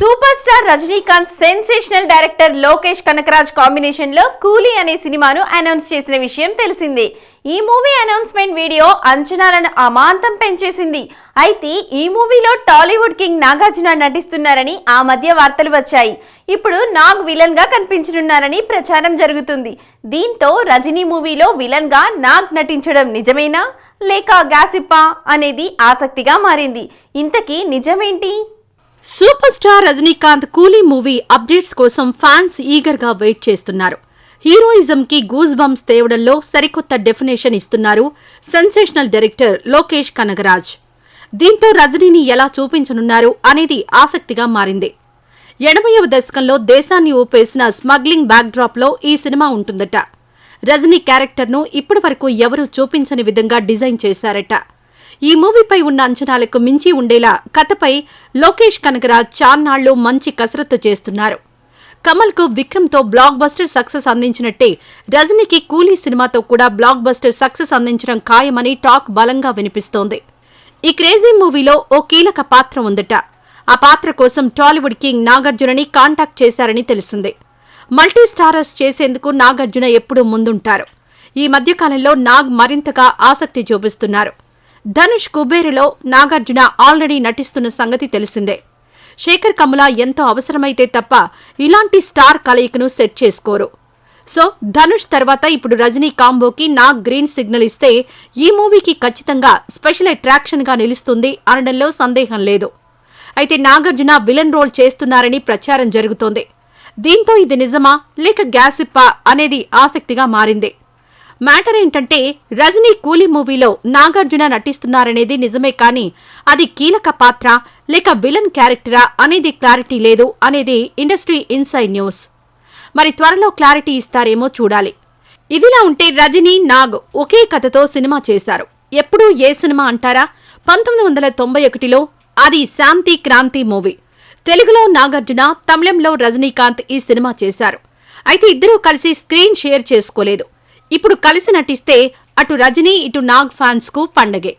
Super star Rajinikanth sensational director Lokesh Kanagaraj కాంబినేషన్లో కూలీ అనే సినిమాను అనౌన్స్ చేసిన విషయం తెలిసిందే. ఈ మూవీ అనౌన్స్మెంట్ వీడియో అంచనాలను అమాంతం పెంచేసింది. అయితే ఈ మూవీలో టాలీవుడ్ కింగ్ నాగార్జున నటిస్తున్నారని ఆ మధ్య వార్తలు వచ్చాయి. ఇప్పుడు నాగ్ విలన్గా కనిపించనున్నారని ప్రచారం జరుగుతుంది. దీంతో రజనీ మూవీలో విలన్గా నాగ్ నటించడం నిజమేనా? లేక గ్యాసిప్పా అనేది ఆసక్తిగా మారింది. ఇంతకీ నిజమేంటి? Super star Rajinikanth Coolie movie updates కోసం ఫ్యాన్స్ ఈగర్గా వెయిట్ చేస్తున్నారు. హీరోయిజం కి గూస్ బంప్స్ తేవడంలో సరికొత్త డెఫినేషన్ ఇస్తున్నారు సెన్సేషనల్ డైరెక్టర్ లోకేష్ కనగరాజ్. దీంతో రజనీని ఎలా చూపించనున్నారు అనేది ఆసక్తిగా మారింది. ఎనభైవ దశకంలో దేశాన్ని ఊపేసిన స్మగ్లింగ్ బ్యాక్డ్రాప్లో ఈ సినిమా ఉంటుందట. రజనీ క్యారెక్టర్ను ఇప్పటివరకు ఎవరూ చూపించని విధంగా డిజైన్ చేశారట. ఈ మూవీపై ఉన్న అంచనాలకు మించి ఉండేలా కథపై లోకేష్ కనకరాజ్ చార్నాళ్ళు మంచి కసరత్తు చేస్తున్నారు. కమల్కు విక్రమ్తో బ్లాక్ బస్టర్ సక్సెస్ అందించినట్టే రజనీకి కూలీ సినిమాతో కూడా బ్లాక్ బస్టర్ సక్సెస్ అందించడం ఖాయమని టాక్ బలంగా వినిపిస్తోంది. ఈ క్రేజీ మూవీలో ఓ కీలక పాత్ర ఉందట. ఆ పాత్ర కోసం టాలీవుడ్ కింగ్ నాగార్జునని కాంటాక్ట్ చేశారని తెలిసింది. మల్టీ స్టారర్స్ చేసేందుకు నాగార్జున ఎప్పుడూ ముందుంటారు. ఈ మధ్యకాలంలో నాగ్ మరింతగా ఆసక్తి చూపిస్తున్నారు. ధనుష్ కుబేరులో నాగార్జున ఆల్రెడీ నటిస్తున్న సంగతి తెలిసిందే. శేఖర్ కమల ఎంతో అవసరమైతే తప్ప ఇలాంటి స్టార్ కలయికను సెట్ చేసుకోరు. సో ధనుష్ తర్వాత ఇప్పుడు రజనీ కాంబోకి నాగ్ గ్రీన్ సిగ్నల్ ఇస్తే ఈ మూవీకి ఖచ్చితంగా స్పెషల్ అట్రాక్షన్గా నిలుస్తుంది అనడంలో సందేహం లేదు. అయితే నాగార్జున విలన్ రోల్ చేస్తున్నారని ప్రచారం జరుగుతోంది. దీంతో ఇది నిజమా? లేక గ్యాసిప్పా? అనేది ఆసక్తిగా మారింది. మ్యాటర్ ఏంటంటే రజనీ కూలీ మూవీలో నాగార్జున నటిస్తున్నారనేది నిజమే కానీ అది కీలక పాత్ర లేక విలన్ క్యారెక్టరా అనేది క్లారిటీ లేదు అనేది ఇండస్ట్రీ ఇన్సైడ్ న్యూస్. మరి త్వరలో క్లారిటీ ఇస్తారేమో చూడాలి. ఇదిలా ఉంటే రజనీ నాగ్ ఒకే కథతో సినిమా చేశారు. ఎప్పుడూ ఏ సినిమా అంటారా? పంతొమ్మిది వందల తొంభై ఒకటిలో అది శాంతి క్రాంతి మూవీ. తెలుగులో నాగార్జున తమిళంలో రజనీకాంత్ ఈ సినిమా చేశారు. అయితే ఇద్దరూ కలిసి స్క్రీన్ షేర్ చేసుకోలేదు. ఇప్పుడు కలిసి నటిస్తే అటు రజనీ ఇటు నాగ్ ఫ్యాన్స్కు పండగే.